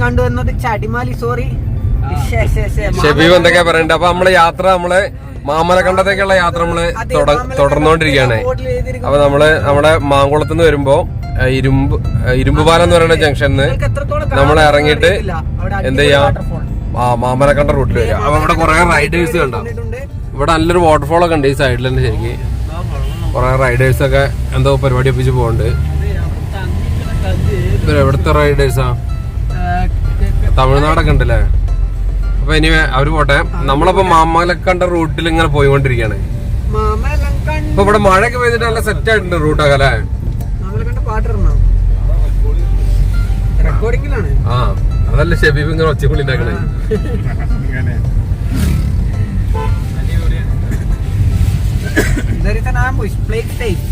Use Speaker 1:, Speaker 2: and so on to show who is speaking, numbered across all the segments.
Speaker 1: കണ്ടുവന്നത് ചടിമാലി sorry
Speaker 2: Shebeeb എന്തൊക്കെയാ പറയണ്ടത് അപ്പൊ നമ്മളെ യാത്ര നമ്മൾ മാമലക്കണ്ടത്തേക്കുള്ള യാത്ര നമ്മൾ തുട- തുടർന്നുകൊണ്ടിരിക്കുകയാണ് അപ്പൊ നമ്മൾ നമ്മുടെ മാങ്കുളത്ത് നിന്ന് വരുമ്പോ ഇരുമ്പ് ഇരുമ്പുപാലം എന്ന് പറയുന്ന ജംഗ്ഷനിൽ നമ്മൾ ഇറങ്ങിയിട്ട് എന്ത് ചെയ്യാം? ആ മാമലക്കണ്ട റൂട്ടിൽ വരിക. അപ്പൊ ഇവിടെ കുറെ റൈഡേഴ്സ് കണ്ടോ? ഇവിടെ നല്ലൊരു വാട്ടർഫോൾ ഒക്കെ ഉണ്ട് ഈ സൈഡിൽ തന്നെ ശരിക്ക്. കുറെ റൈഡേഴ്സ് ഒക്കെ എന്തോ പരിപാടി ഒപ്പിച്ച് പോകുന്നുണ്ട് ഇവർ എവിടുത്തെ റൈഡേഴ്സാ തമിഴ്നാടൊക്കെ ഉണ്ടല്ലേ? അപ്പൊ ഇനി അവർ പോട്ടെ. നമ്മളപ്പോ മാമലക്കണ്ട റൂട്ടിൽ ഇങ്ങനെ പോയിക്കൊണ്ടിരിക്കാണ് ഇപ്പൊ ഇവിടെ മഴയൊക്കെ പെയ്തിട്ട് നല്ല സെറ്റ് ആയിട്ടുണ്ട് റൂട്ടൊക്കെ അല്ലേ? ആ അതല്ല ഷെബീബ് ഇങ്ങനെ ഒച്ചക്കുള്ളി ഉണ്ടാക്കണേ.
Speaker 1: There is an ambush. Safe.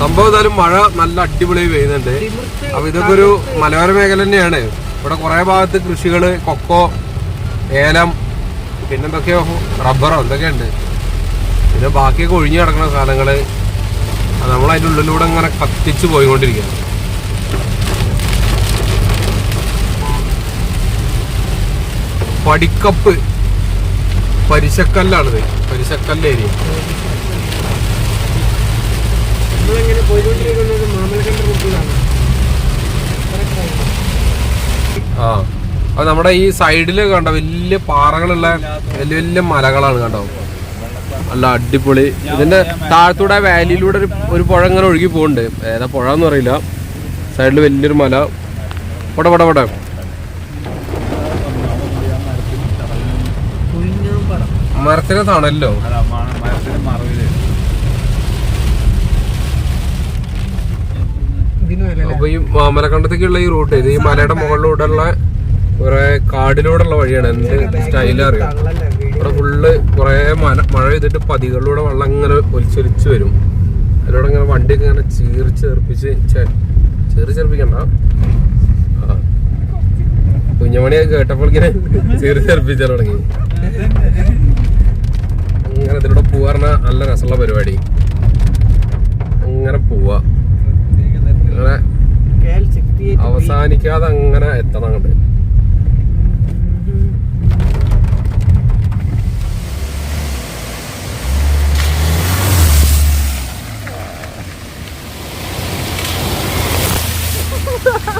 Speaker 2: സംഭവം എന്തായാലും മഴ നല്ല അടിപൊളി പെയ്യുന്നുണ്ട്. അപ്പൊ ഇതൊക്കെ ഒരു മലയോര മേഖല തന്നെയാണ്. ഇവിടെ കുറെ ഭാഗത്ത് കൃഷികൾ കൊക്കോ ഏലം പിന്നെന്തൊക്കെയോ റബ്ബറോ എന്തൊക്കെയുണ്ട്. പിന്നെ ബാക്കിയൊക്കെ ഒഴിഞ്ഞു കിടക്കുന്ന സാധനങ്ങൾ. നമ്മൾ അതിന്റെ ഉള്ളിലൂടെ ഇങ്ങനെ കത്തിച്ച് പോയിക്കൊണ്ടിരിക്കുകയാണ്. പടിക്കപ്പ് പരിശക്കല്ലാണിത്. പരിശക്കല്ല ഏരിയ.
Speaker 1: നമ്മളിങ്ങനെ പോയിക്കൊണ്ടിരിക്കുന്നത് മാമലക്കണ്ട റൂട്ടിലാണ്
Speaker 2: ആ. അപ്പൊ നമ്മുടെ ഈ സൈഡിൽ കണ്ടോ വലിയ പാറകളുള്ള വലിയ വലിയ മലകളാണ് കണ്ടോ? നല്ല അടിപൊളി. ഇതിന്റെ താഴത്തൂടെ വാലിയിലൂടെ ഒരു ഒരു പുഴ ഇങ്ങനെ ഒഴുകി പോകുന്നുണ്ട് ഏതാ പുഴ എന്ന് അറിയില്ല. സൈഡിൽ വലിയൊരു മല. പടം പടം
Speaker 1: പടം
Speaker 2: മരത്തിന് തണല്ലോ? അപ്പൊ ഈ മാമലക്കണ്ടത്തേക്കുള്ള ഈ റൂട്ട് ഇത് ഈ മലയുടെ മുകളിലൂടെയുള്ള കുറെ കാടിലൂടെയുള്ള വഴിയാണ് എന്ത് സ്റ്റൈലും അറിയാം? ഇവിടെ ഫുള്ള് കുറെ മല മഴ ചെയ്തിട്ട് പതികളിലൂടെ വെള്ളം ഇങ്ങനെ ഒലിച്ചൊലിച്ച് വരും. അതിലൂടെ ഇങ്ങനെ വണ്ടിയൊക്കെ ഇങ്ങനെ ചീറി ചേർപ്പിച്ച് ചീറി ചേർപ്പിക്കണ്ട കുഞ്ഞമണിയൊക്കെ കേട്ടപ്പോൾ ഇങ്ങനെ ചീറി ചേർപ്പിച്ചാൽ തുടങ്ങി. അങ്ങനെ ഇതിലൂടെ പോവാറിന നല്ല രസമുള്ള പരിപാടി. അങ്ങനെ പോവാ.
Speaker 1: 68
Speaker 2: അവസാനിക്കാതെ അങ്ങനെ എത്തണം അങ്ങോട്ട്.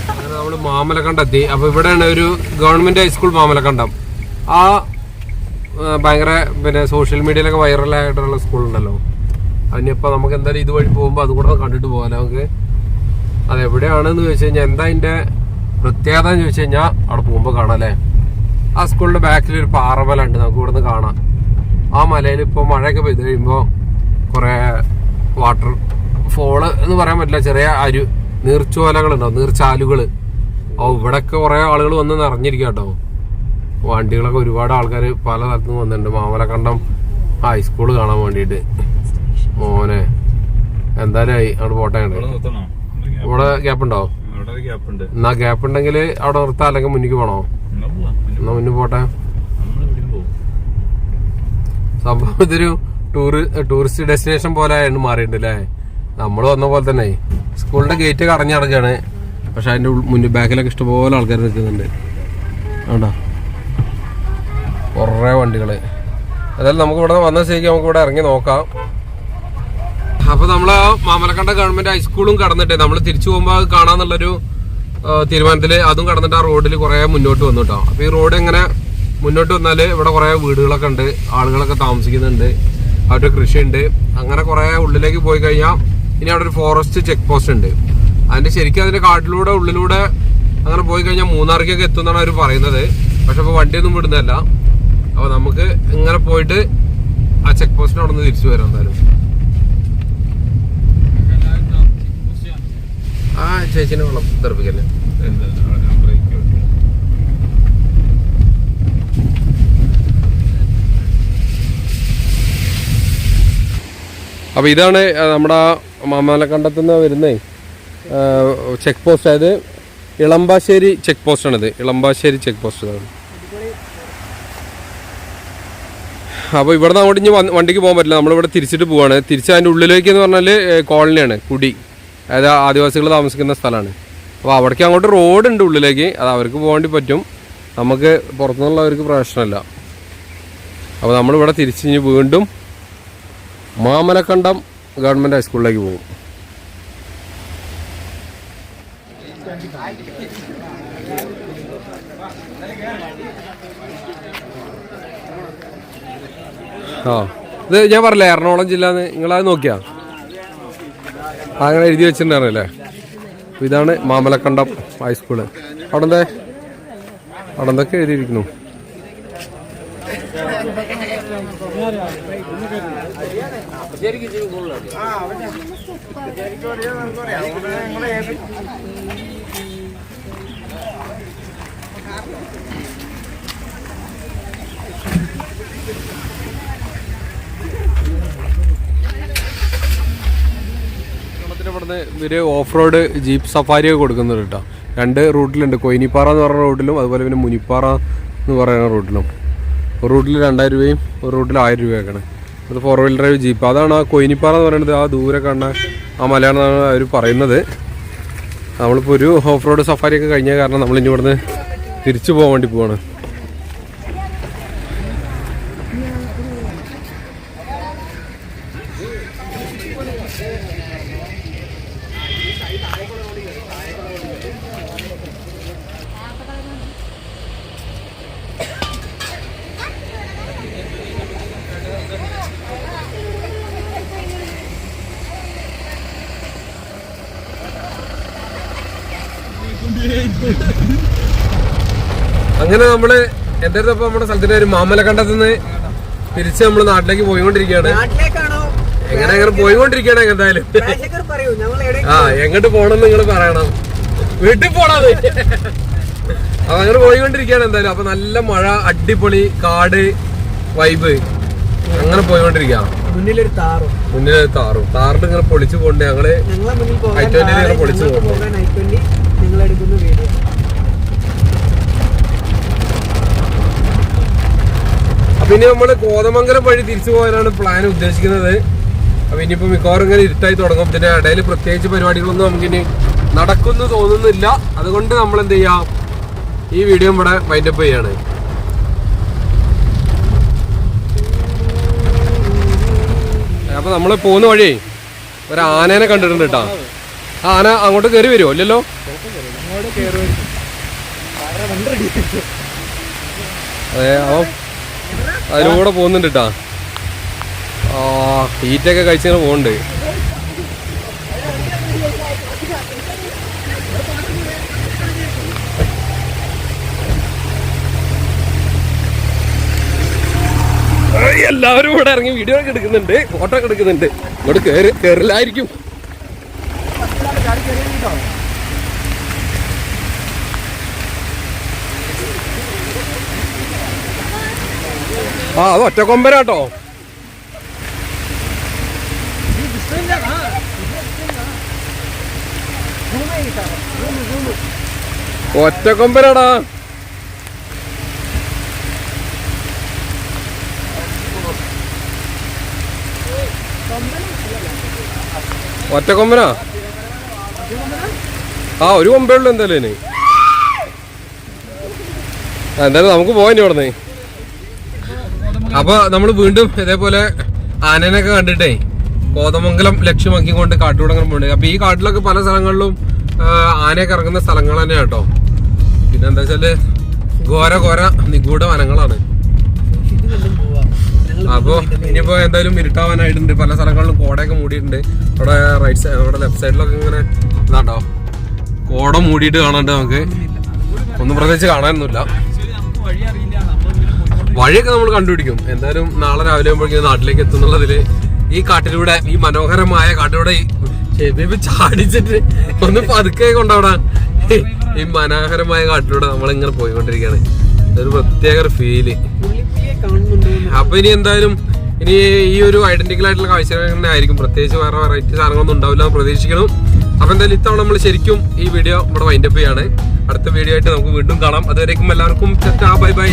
Speaker 2: നമ്മൾ നമ്മൾ മാമലക്കണ്ടം എത്തി. അപ്പൊ ഇവിടെയാണ് ഒരു ഗവൺമെന്റ് ഹൈസ്കൂൾ മാമലക്കണ്ടം. ആ ഭയങ്കര പിന്നെ സോഷ്യൽ മീഡിയയിലൊക്കെ വൈറലായിട്ടുള്ള സ്കൂൾ ഉണ്ടല്ലോ അതിനിപ്പോ നമുക്ക് എന്തായാലും ഇതുവഴി പോകുമ്പോൾ അതുകൂടെ കണ്ടിട്ട് പോകാം നമുക്ക് അത് എവിടെയാണെന്ന് ചോദിച്ചു കഴിഞ്ഞാൽ എന്താ അതിന്റെ പ്രത്യേകത എന്ന് ചോദിച്ചു കഴിഞ്ഞാൽ അവിടെ പോകുമ്പോൾ കാണാം അല്ലേ? ആ സ്കൂളിന്റെ ബാക്കിൽ ഒരു പാറമലുണ്ട് നമുക്ക് ഇവിടുന്ന് കാണാം. ആ മലയിൽ ഇപ്പോൾ മഴയൊക്കെ പെയ്ത് കഴിയുമ്പോൾ കുറേ വാട്ടർ ഫോൾ എന്ന് പറയാൻ പറ്റില്ല. ചെറിയ അരു നീർച്ചോലകളുണ്ടാവും നീർച്ചാലുകൾ ഓ ഇവിടെയൊക്കെ കുറേ ആളുകൾ വന്ന് നിറഞ്ഞിരിക്കുക കേട്ടോ വണ്ടികളൊക്കെ ഒരുപാട് ആൾക്കാർ പല സ്ഥലത്തു നിന്ന് വന്നിട്ടുണ്ട് മാമലക്കണ്ടം ഹൈസ്കൂൾ കാണാൻ വേണ്ടിയിട്ട്. മോനെ എന്തായാലും ആയി. അവിടെ പോട്ടെ ഇവിടെ ഗ്യാപ്പ് ഉണ്ടോ എന്നാ ഗ്യാപ്പ് ഉണ്ടെങ്കിൽ അവിടെ നിർത്താം അല്ലെങ്കിൽ മുന്നിക്ക് പോണോ?
Speaker 3: എന്നാ
Speaker 2: മുന്നിൽ പോട്ടെ. സംഭവം ഇതൊരു ടൂറ് ടൂറിസ്റ്റ് ഡെസ്റ്റിനേഷൻ പോലെ ആയിരുന്നു മാറിയിട്ടുണ്ട് അല്ലേ? നമ്മൾ വന്ന പോലെ തന്നെ. സ്കൂളിന്റെ ഗേറ്റ് അടഞ്ഞടക്കാണ് പക്ഷെ അതിന്റെ മുന്നിൽ ബാക്കിലൊക്കെ ഇഷ്ടംപോലെ ആൾക്കാർ നിൽക്കുന്നുണ്ട്. ആണ്ടാ കുറേ വണ്ടികൾ അതായത് നമുക്ക് ഇവിടെ വന്ന സ്ഥിതിക്ക് നമുക്ക് ഇവിടെ ഇറങ്ങി നോക്കാം. അപ്പൊ നമ്മൾ മാമലക്കണ്ട ഗവൺമെന്റ് ഹൈസ്കൂളും കടന്നിട്ട്. നമ്മൾ തിരിച്ചു പോകുമ്പോൾ അത് കാണാന്നുള്ളൊരു തീരുമാനത്തിൽ അതും കടന്നിട്ട് ആ റോഡിൽ കുറെ മുന്നോട്ട് വന്നു കേട്ടോ അപ്പൊ ഈ റോഡ് എങ്ങനെ മുന്നോട്ട് വന്നാൽ ഇവിടെ കുറെ വീടുകളൊക്കെ ഉണ്ട് ആളുകളൊക്കെ താമസിക്കുന്നുണ്ട് അവരുടെ കൃഷിയുണ്ട്. അങ്ങനെ കുറെ ഉള്ളിലേക്ക് പോയി കഴിഞ്ഞാൽ ഇനി അവിടെ ഒരു ഫോറസ്റ്റ് ചെക്ക് പോസ്റ്റ് ഉണ്ട്. അതിന്റെ ശരിക്കും അതിന്റെ കാട്ടിലൂടെ ഉള്ളിലൂടെ അങ്ങനെ പോയി കഴിഞ്ഞാൽ മൂന്നാറിലേക്കൊക്കെ എത്തുമെന്നാണ് അവർ പറയുന്നത്. പക്ഷെ അപ്പൊ വണ്ടിയൊന്നും വിടുന്നതല്ല. അപ്പൊ നമുക്ക് ഇങ്ങനെ പോയിട്ട് ആ ചെക്ക് പോസ്റ്റിന് അവിടെ നിന്ന് തിരിച്ചു വരാം എന്തായാലും. ആ ചേച്ചിനെ വേണം തെറിപ്പിക്കല്ലേ അപ്പോൾ ഇതാണ് നമ്മുടെ ആ മാമലക്കണ്ടത്തു നിന്ന് വരുന്നേ ചെക്ക് പോസ്റ്റ് അതായത് ഇളമ്പാശ്ശേരി ചെക്ക് പോസ്റ്റാണിത് ഇളമ്പാശ്ശേരി ചെക്ക് പോസ്റ്റ് ഇതാണ്. അപ്പോൾ ഇവിടെ നിന്ന് അങ്ങോട്ട് ഇനി വണ്ടിക്ക് പോകാൻ പറ്റില്ല. നമ്മളിവിടെ തിരിച്ചിട്ട് പോവാണ്. തിരിച്ച് അതിന്റെ ഉള്ളിലേക്ക് എന്ന് പറഞ്ഞാൽ കോളനിയാണ് കുടി. അതായത് ആദിവാസികൾ താമസിക്കുന്ന സ്ഥലമാണ്. അപ്പോൾ അവിടേക്ക് അങ്ങോട്ട് റോഡ് ഉണ്ട് ഉള്ളിലേക്ക്. അത് അവർക്ക് പോകേണ്ടി പറ്റും. നമുക്ക് പുറത്തുനിന്നുള്ളവർക്ക് പ്രശ്നമല്ല. അപ്പോൾ നമ്മളിവിടെ തിരിച്ചിഞ്ഞ് വീണ്ടും മാമലക്കണ്ടം ഗവൺമെന്റ് ഹൈസ്കൂളിലേക്ക് പോകും. ആ. ഇത് ഞാൻ പറഞ്ഞില്ലേ എറണാകുളം ജില്ല നിങ്ങൾ നിങ്ങളത് നോക്കിയാ? അങ്ങനെ എഴുതി വെച്ചിട്ടുണ്ടായിരുന്നല്ലേ? ഇതാണ് മാമലക്കണ്ടം ഹൈസ്കൂൾ അവിടെ അവിടെന്തൊക്കെ അവിടെ എന്തൊക്കെ എഴുതിയിരിക്കുന്നു? ഇവിടുന്ന് ഇവർ ഓഫ് റോഡ് ജീപ്പ് സഫാരി ഒക്കെ കൊടുക്കുന്നുണ്ട് കേട്ടോ. രണ്ട് റൂട്ടിലുണ്ട്. കൊയിനിപ്പാറ എന്ന് പറയുന്ന റൂട്ടിലും അതുപോലെ പിന്നെ മുനിപ്പാറ എന്ന് പറയുന്ന റൂട്ടിലും. ഒരു റൂട്ടിൽ രണ്ടായിരം രൂപയും ഒരു റൂട്ടിൽ ആയിരം രൂപയൊക്കെയാണ്. അത് ഫോർ വീൽ ഡ്രൈവ് ജീപ്പ്. അതാണ് ആ കൊയിനിപ്പാറ എന്ന് പറയുന്നത് ആ ദൂരെ കണ്ട ആ മലയാളമാണ് അവർ പറയുന്നത്. നമ്മളിപ്പോൾ ഒരു ഓഫ് റോഡ് സഫാരി ഒക്കെ കഴിഞ്ഞ കാരണം നമ്മൾ ഇനി ഇവിടുന്ന് തിരിച്ചു പോകാൻ വേണ്ടി പോവാണ്. അങ്ങനെ നമ്മൾ എന്റെ ഇപ്പൊ നമ്മുടെ സ്ഥലത്തിന്റെ ഒരു മാമല നിന്ന് തിരിച്ച് നമ്മൾ നാട്ടിലേക്ക് പോയിക്കൊണ്ടിരിക്കുകയാണ്. എങ്ങനെ അങ്ങനെ പോയിക്കൊണ്ടിരിക്കുകയാണ് എന്തായാലും.
Speaker 1: ഞങ്ങൾ
Speaker 2: ആ എങ്ങോട്ട് പോണെന്ന് നിങ്ങൾ പറയണം. വീട്ടിൽ പോണത് അപ്പൊ അങ്ങനെ പോയിക്കൊണ്ടിരിക്കുകയാണ് എന്തായാലും. അപ്പൊ നല്ല മഴ അടിപൊളി കാട് വൈബ് അങ്ങനെ പോയിക്കൊണ്ടിരിക്കുക
Speaker 1: മുന്നിലൊരു താറും
Speaker 2: മുന്നിലൊരു താറും താറിട്ട് ഇങ്ങനെ പൊളിച്ചു പോകണ്ടേ? ഞങ്ങൾ
Speaker 1: ഞങ്ങളെ മുന്നിൽ പോകാൻ
Speaker 2: I-20 പൊളിച്ച്
Speaker 1: ട്വന്റി നിങ്ങൾ എടുക്കുന്ന വീഡിയോ.
Speaker 2: അപ്പൊ ഇനി നമ്മൾ കോതമംഗലം വഴി തിരിച്ചു പോകാനാണ് പ്ലാൻ ഉദ്ദേശിക്കുന്നത്. അപ്പൊ ഇനിയിപ്പോ മിക്കവാറും ഇങ്ങനെ ഇരുട്ടായി തുടങ്ങും. പിന്നെ ഇടയിൽ പ്രത്യേകിച്ച് പരിപാടികളൊന്നും നമുക്കിനി നടക്കുന്നു തോന്നുന്നില്ല. അതുകൊണ്ട് നമ്മൾ എന്ത് ചെയ്യാം? ഈ വീഡിയോ ഇവിടെ വൈൻഡപ്പ് ചെയ്യാണ്. അപ്പൊ നമ്മൾ പോകുന്ന വഴി ഒരു ആനേനെ കണ്ടിട്ടുണ്ട് കേട്ടോ. ആന അങ്ങോട്ട് കയറി വരുമോ ഇല്ലല്ലോ? അതെ അവൻ അതിലൂടെ പോകുന്നുണ്ട് കേട്ടാ ആ ഹീറ്റൊക്കെ കഴിച്ചിങ്ങനെ പോകുന്നുണ്ട് എല്ലാവരും ഇവിടെ ഇറങ്ങി വീഡിയോ ഒക്കെ എടുക്കുന്നുണ്ട് ഫോട്ടോ ഒക്കെ എടുക്കുന്നുണ്ട്. ഇങ്ങോട്ട് കയറി കയറില്ലായിരിക്കും ആ അത് ഒറ്റക്കൊമ്പനാട്ടോ ഒറ്റക്കൊമ്പനാടാ ഒറ്റക്കൊമ്പനാ ആ ഒരു കൊമ്പേ ഉള്ളു എന്തായാലും ഇനി. എന്തായാലും നമുക്ക് പോവാൻ ഇവിടുന്ന്. അപ്പൊ നമ്മൾ വീണ്ടും ഇതേപോലെ ആനനൊക്കെ കണ്ടിട്ടേ കോതമംഗലം ലക്ഷ്യമാക്കിക്കൊണ്ട് കാട്ടിലൂടെ അങ്ങനെ പോകുന്നുണ്ട് അപ്പൊ ഈ കാട്ടിലൊക്കെ പല സ്ഥലങ്ങളിലും ആനയൊക്കെ ഇറങ്ങുന്ന സ്ഥലങ്ങൾ തന്നെയാണ് കേട്ടോ പിന്നെ എന്താ വെച്ചാൽ ഘോര ഘോര നിഗൂഢ വനങ്ങളാണ്. അപ്പോ ഇനിയിപ്പോ എന്തായാലും ഇരുട്ടാവാനായിട്ടുണ്ട്. പല സ്ഥലങ്ങളിലും കോടയൊക്കെ മൂടിയിട്ടുണ്ട്. അവിടെ റൈറ്റ് സൈഡ് അവിടെ ലെഫ്റ്റ് സൈഡിലൊക്കെ ഇങ്ങനെ ഇതാണ്ടോ? കോട മൂടിയിട്ട് കാണാണ്ട് നമുക്ക് ഒന്നും പ്രത്യേകിച്ച് കാണാനൊന്നുമില്ല. വഴിയൊക്കെ നമ്മൾ കണ്ടുപിടിക്കും. എന്തായാലും നാളെ രാവിലെ ആകുമ്പോഴേക്കും നാട്ടിലേക്ക് എത്തുന്നുള്ളതിൽ ഈ കാട്ടിലൂടെ ഈ മനോഹരമായ കാട്ടിലൂടെ ചെവിപ്പ് ചാടിച്ചിട്ട് ഒന്ന് പതുക്കെ കൊണ്ടവിടാ ഈ മനോഹരമായ കാട്ടിലൂടെ നമ്മളിങ്ങനെ പോയിക്കൊണ്ടിരിക്കുകയാണ്. ഒരു പ്രത്യേക
Speaker 1: ഫീൽ
Speaker 2: അപ്പൊ ഇനി എന്തായാലും ഇനി ഈ ഒരു ഐഡന്റിക്കൽ ആയിട്ടുള്ള കാഴ്ചകൾ തന്നെ ആയിരിക്കും. പ്രത്യേകിച്ച് വേറെ വെറൈറ്റി സാധനങ്ങളൊന്നും ഉണ്ടാവില്ല പ്രതീക്ഷിക്കണം അപ്പൊ എന്തായാലും ഇത്തവണ നമ്മൾ ശരിക്കും ഈ വീഡിയോ ഇവിടെ വൈൻഡപ്പ് ചെയ്യാണ്. അടുത്ത വീഡിയോ ആയിട്ട് നമുക്ക് വീണ്ടും കാണാം. അതുവരേക്കും എല്ലാവർക്കും ബൈ ബൈ.